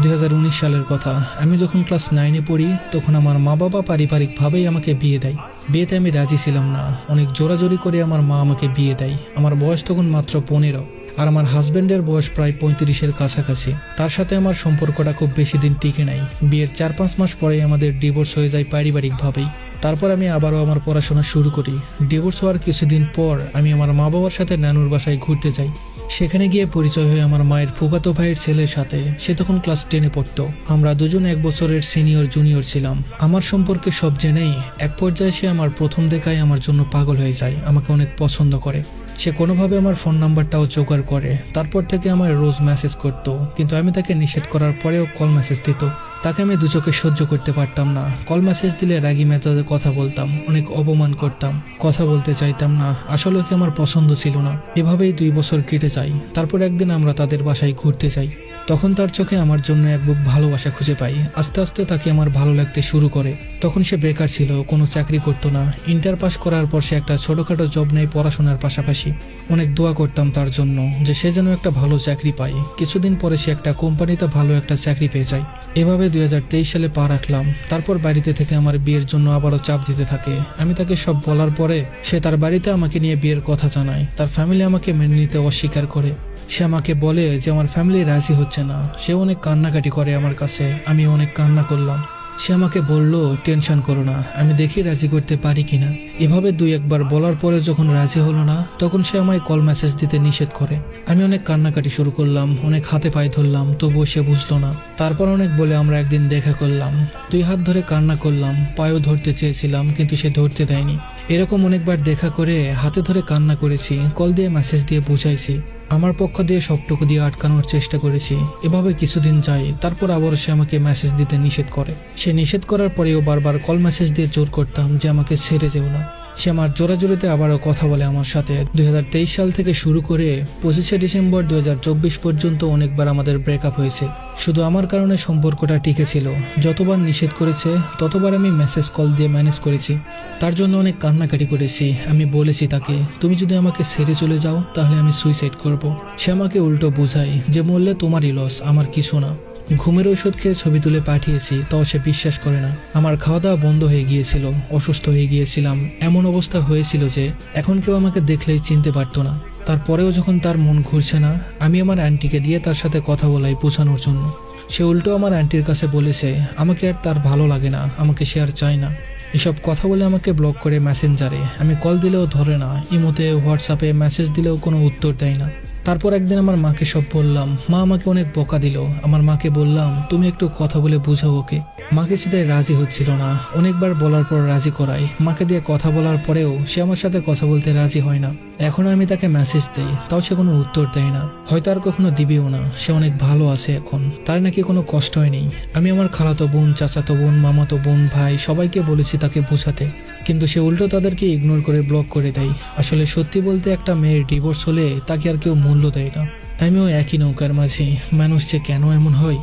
দুই হাজার উনিশ সালের কথা। আমি যখন ক্লাস নাইনে পড়ি, তখন আমার মা বাবা পারিবারিকভাবেই আমাকে বিয়ে দেয়। বিয়েতে আমি রাজি ছিলাম না। অনেক জোরাজোরি করে আমার মা আমাকে বিয়ে দেয়। আমার বয়স তখন মাত্র পনেরো আর আমার হাজব্যান্ডের বয়স প্রায় পঁয়ত্রিশের কাছাকাছি। তার সাথে আমার সম্পর্কটা খুব বেশি দিন টিকে নাই। বিয়ের চার পাঁচ মাস পরে আমাদের ডিভোর্স হয়ে যায় পারিবারিকভাবেই। তারপর আমি আবারও আমার পড়াশোনা শুরু করি। ডিভোর্স হওয়ার কিছুদিন পর আমি আমার মা বাবার সাথে নানুর বাসায় ঘুরতে যাই। সেখানে গিয়ে পরিচয় হয় আমার মায়ের ফুফাতো ভাইয়ের ছেলের সাথে সে তখন ক্লাস টেনে পড়ত। আমরা দুজন এক বছরের সিনিয়র, জুনিয়র ছিলাম। আমার সম্পর্কে সব জেনেই এক পর্যায়ে সে আমার প্রথম দেখায় আমার জন্য পাগল হয়ে যায়, আমাকে অনেক পছন্দ করে। সে কোনোভাবে আমার ফোন নাম্বারটাও জোগাড় করে। তারপর থেকে আমার রোজ মেসেজ করতো, কিন্তু আমি তাকে নিষেধ করার পরেও কল মেসেজ দিত। তাকে আমি দু চোখে সহ্য করতে পারতাম না। কল মেসেজ দিলে রাগি মেজাজে কথা বলতাম, অনেক অপমান করতাম, কথা বলতে চাইতাম না, আসলে ওকে আমার পছন্দ ছিল না। এভাবেই দুই বছর কেটে যায়। তারপর একদিন আমরা তাদের বাসায় ঘুরতে যাই। তখন তার চোখে আমার জন্য এক বুক ভালোবাসা খুঁজে পাই। আস্তে আস্তে তাকে আমার ভালো লাগতে শুরু করে। তখন সে বেকার ছিল, কোনো চাকরি করতো না। ইন্টার পাস করার পর সে একটা ছোটোখাটো জব নেয় পড়াশোনার পাশাপাশি। অনেক দোয়া করতাম তার জন্য যে সে যেন একটা ভালো চাকরি পায়। কিছুদিন পরে সে একটা কোম্পানিতে ভালো একটা চাকরি পেয়ে যায়। এভাবে দুই হাজার তেইশ সালে পা রাখলাম। তারপর বাড়িতে থেকে আমার বিয়ের জন্য আবারও চাপ দিতে থাকে। আমি তাকে সব বলার পরে সে তার বাড়িতে আমাকে নিয়ে বিয়ের কথা জানায়। তার ফ্যামিলি আমাকে মেনে নিতে অস্বীকার করে। সে আমাকে বলে যে আমার ফ্যামিলি রাজি হচ্ছে না। সে অনেক কান্নাকাটি করে আমার কাছে। আমি অনেক কান্না করলাম। সে আমাকে বলল, টেনশন করো না, আমি দেখি রাজি করতে পারি কিনা। এভাবে দুই একবার বলার পরে যখন রাজি হলো না, তখন সে আমায় কল মেসেজ দিতে নিষেধ করে। আমি অনেক কান্নাকাটি শুরু করলাম, অনেক হাতে পায়ে ধরলাম, তবুও সে বুঝলো না। তারপর অনেক বলে আমরা একদিন দেখা করলাম। দুই হাত ধরে কান্না করলাম, পায়েও ধরতে চেয়েছিলাম, কিন্তু সে ধরতে দেয়নি। এরকম অনেকবার দেখা করে হাতে ধরে কান্না করেছি, কল দিয়ে মেসেজ দিয়ে বুঝাইছি। আমার পক্ষ দিয়ে সবটুকু দিয়ে আটকানোর চেষ্টা করেছি। এভাবে কিছুদিন যাই তারপর আবার সে আমাকে মেসেজ দিতে নিষেধ করে। সে নিষেধ করার পরেও বারবার কল মেসেজ দিয়ে জোর করতাম যে আমাকে ছেড়ে যেও না। সে আমার জোরাজোরিতে আবারও কথা বলে আমার সাথে। দুই হাজার তেইশ সাল থেকে শুরু করে পঁচিশে ডিসেম্বর দুই হাজার চব্বিশ পর্যন্ত অনেকবার আমাদের ব্রেকআপ হয়েছে। শুধু আমার কারণে সম্পর্কটা টিকে ছিল। যতবার নিষেধ করেছে, ততবার আমি মেসেজ কল দিয়ে ম্যানেজ করেছি। তার জন্য অনেক কান্নাকাটি করেছি। আমি বলেছি তাকে, তুমি যদি আমাকে ছেড়ে চলে যাও, তাহলে আমি সুইসাইড করব। সে আমাকে উল্টো বোঝায় যে মরলে তোমারই লস আমার কিছু না। ঘুমের ওষুধ খেয়ে ছবি তুলে পাঠিয়েছি তাও সে বিশ্বাস করে না। আমার খাওয়া দাওয়া বন্ধ হয়ে গিয়েছিল, অসুস্থ হয়ে গিয়েছিলাম। এমন অবস্থা হয়েছিল যে, এখন কেউ আমাকে দেখলেই চিনতে পারতো না। তারপরেও যখন তার মন ঘুরছে না, আমি আমার আন্টিকে দিয়ে তার সাথে কথা বলাই বোঝানোর জন্য। সে উল্টো আমার আন্টির কাছে বলেছে, আমাকে আর তার ভালো লাগে না, আমাকে সে আর চায় না। এসব কথা বলে আমাকে ব্লক করে মেসেঞ্জারে আমি কল দিলেও ধরে না, ইমোতে, হোয়াটসঅ্যাপে মেসেজ দিলেও কোনো উত্তর দেয় না। তারপর একদিন আমার মাকে সব বললাম, মা আমাকে অনেক বকা দিল। আমার মাকে বললাম, তুমি একটু কথা বলে বুঝাও ওকে। মাকে সেটাই রাজি হচ্ছিল না। অনেকবার বলার পর রাজি করাই। মাকে দিয়ে কথা বলার পরেও সে আমার সাথে কথা বলতে রাজি হয় না। এখন আমি তাকে মেসেজ দেই, তাও সে কোনো উত্তর দেয় না। হয়তো আর কখনো দিবেও না। সে অনেক ভালো আছে এখন। তার নাকি কোনো কষ্ট হয়নি আমি আমার খালাতো বোন, চাচাতো বোন, মামাতো বোন, ভাই সবাইকে বলেছি তাকে বোঝাতে। কিন্তু সে উল্টো তাদেরকে ইগনোর করে ব্লক করে দেয়। আসলে সত্যি বলতে একটা মেয়ের ডিভোর্স হলে তাকে আর কেউ মূল্য দেয় না। আমিও একই নৌকার মাঝি। মানুষ যে কেন এমন হয়?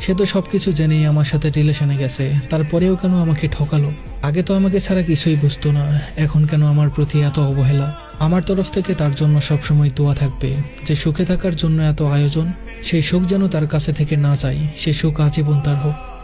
সে তো সব কিছু জেনেই আমার সাথে রিলেশনে গেছে। তারপরেও কেন আমাকে ঠকালো? আগে তো আমাকে ছাড়া কিছুই বুঝতো না। এখন কেন আমার প্রতি এত অবহেলা? আমার তরফ থেকে তার জন্য সবসময় দোয়া থাকবে। যে সুখে থাকার জন্য এত আয়োজন, সেই সুখ যেন তার কাছে থেকে না যায়। সে সুখ আজীবন তার হোক।